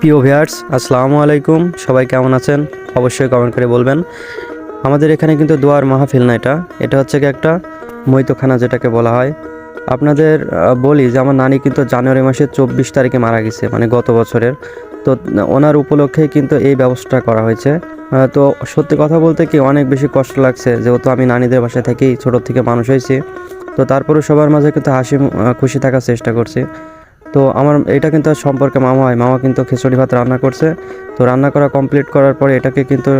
প্রিয় ভিয়ার্স আসসালামু আলাইকুম। সবাই কেমন আছেন? অবশ্যই কমেন্ট করে বলবেন। আমাদের এখানে কিন্তু দোয়ার মাহফিল না এটা। এটা হচ্ছে কি একটা মৈতখানা যেটাকে বলা হয়। আপনাদের বলি যে আমার নানি কিন্তু জানুয়ারি মাসের চব্বিশ তারিখে মারা গেছে মানে গত বছরের। তো, ওনার উপলক্ষে কিন্তু এই ব্যবস্থা করা হয়েছে। তো সত্যি কথা বলতে কি অনেক বেশি কষ্ট লাগছে। যেহেতু আমি নানিদের বাসায় থেকেই ছোটোর থেকে মানুষ হয়েছি, তো তারপরে সবার মাঝে কিন্তু হাসি খুশি থাকার চেষ্টা করছি। তো আমার, এটা কিন্তু সম্পর্কে মামা হয়। মামা কিন্তু খিচুড়ি ভাত রান্না করছে। তো রান্না করা কমপ্লিট করার পরে এটাকে কিন্তু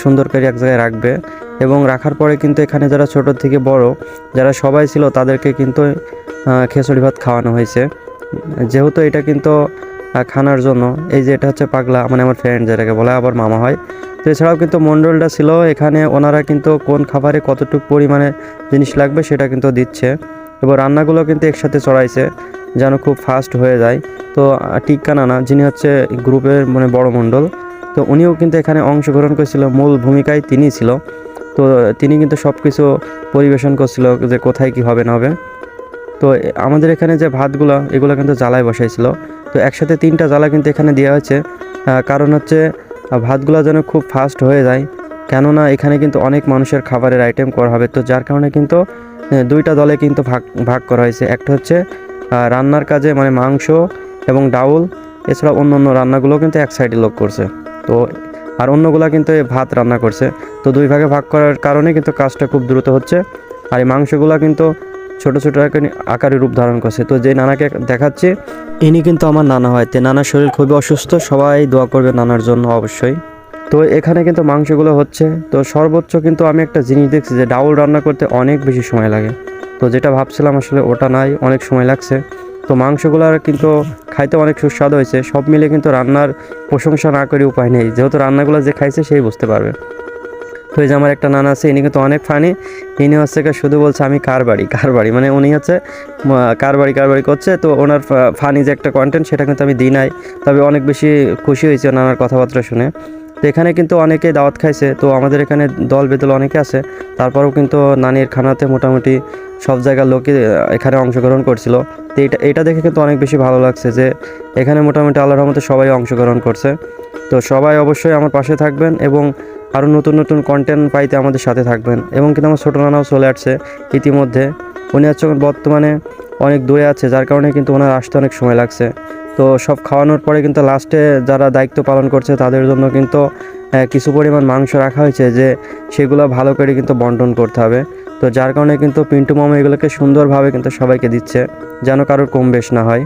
সুন্দর করে এক জায়গায় রাখবে। এবং রাখার পরে কিন্তু এখানে যারা ছোট থেকে বড়, যারা সবাই ছিল, তাদেরকে কিন্তু খিচুড়ি ভাত খাওয়ানো হয়েছে। যেহেতু এটা কিন্তু খানার জন্য, এই যে এটা হচ্ছে পাগলা মানে আমার ফ্রেন্ড যেটাকে বলে, আবার মামা হয়। তো এছাড়াও কিন্তু মণ্ডলটা ছিল, এখানে ওনারা কিন্তু কোন খাবারে কতটুকু পরিমাণে জিনিস লাগবে সেটা কিন্তু দিচ্ছে। এবং রান্নাগুলো কিন্তু একসাথে চড়াইছে। যেন খুব ফাস্ট হয়ে যায়। তো টিক্কা নানা, যিনি হচ্ছে গ্রুপের মানে বড় মণ্ডল, তো উনিও কিন্তু এখানে অংশগ্রহণ করেছিল, মূল ভূমিকায় তিনি ছিল। তো, তিনি কিন্তু সব কিছু পরিবেশন করছিল যে কোথায় কি হবে না হবে। তো আমাদের এখানে যে ভাতগুলো, এগুলো কিন্তু জ্বালায় বসাইছিল। তো, একসাথে তিনটা জ্বালা কিন্তু এখানে দেওয়া হয়েছে। কারণ হচ্ছে ভাতগুলো যেন খুব ফাস্ট হয়ে যায়। কেননা, এখানে কিন্তু অনেক মানুষের খাবারের আইটেম করা হবে। তো, যার কারণে কিন্তু দুইটা দলে কিন্তু ভাগ ভাগ করা হয়েছে। একটা হচ্ছে রান্নার কাজে মানে মাংস এবং ডাউল, এছাড়া অন্য অন্য রান্নাগুলো কিন্তু এক সাইডে লোক করছে। তো, আর অন্যগুলা কিন্তু ভাত রান্না করছে। তো দুই ভাগে ভাগ করার কারণে কিন্তু কাজটা খুব দ্রুত হচ্ছে। আর এই মাংসগুলা কিন্তু ছোট ছোট আকারে রূপ ধারণ করছে। তো যে নানাকে দেখাচ্ছি, ইনি কিন্তু আমার নানা হয়। তে নানার শরীর খুবই অসুস্থ, সবাই দোয়া করবে নানার জন্য অবশ্যই। তো এখানে কিন্তু মাংসগুলো হচ্ছে। তো সর্বোচ্চ কিন্তু আমি একটা জিনিস দেখছি যে, ডাউল রান্না করতে অনেক বেশি সময় লাগে। তো যেটা ভাবছিলাম আসলে ওটা নাই, অনেক সময় লাগছে। তো মাংসগুলোর কিন্তু খাইতে অনেক সুস্বাদু হয়েছে, সব মিলে কিন্তু রান্নার প্রশংসা না করে উপায় নেই, যেহেতু রান্নাগুলো যে খাইছে সেই বুঝতে পারবে। তো এই যে আমার একটা নানা আছে, ইনি কিন্তু অনেক ফানি, ইনি হচ্ছে শুধু বলছে, আমি কার বাড়ি? কার বাড়ি? মানে উনি হচ্ছে কার বাড়ি কার বাড়ি করছে, তো ওনার ফানি যে একটা কন্টেন্ট সেটা কিন্তু আমি দিই নাই। তবে অনেক বেশি খুশি হয়েছে নানার কথাবার্তা শুনে। এখানে কিন্তু অনেকে দাওয়াত খাইছে, তো আমাদের এখানে দল বেদল অনেকে আছে। তারপরেও কিন্তু নানির খানাতে মোটামুটি সব জায়গার লোকে এখানে অংশগ্রহণ করছিল। তো এটা এটা দেখে কিন্তু অনেক বেশি ভালো লাগছে যে এখানে মোটামুটি আল্লাহর রহমতে সবাই অংশগ্রহণ করছে। তো সবাই অবশ্যই আমার পাশে থাকবেন এবং আরও নতুন নতুন কন্টেন্ট পাইতে আমাদের সাথে থাকবেন। এবং কিন্তু আমার ছোটো নানাও চলে আসছে ইতিমধ্যে। উনি হচ্ছে বর্তমানে অনেক দূরে আছে, যার কারণে কিন্তু ওনার আসতে অনেক সময় লাগছে। তো সব খাওয়ানোর পরে কিন্তু লাস্টে যারা দায়িত্ব পালন করছে তাদের জন্য কিন্তু কিছু পরিমাণ মাংস রাখা হয়েছে যে সেগুলো ভালো করে কিন্তু বন্টন করতে হবে। তো যার কারণে কিন্তু পিন্টু মামা এগুলোকে সুন্দরভাবে কিন্তু সবাইকে দিচ্ছে, যেন কারোর কম বেশ না হয়।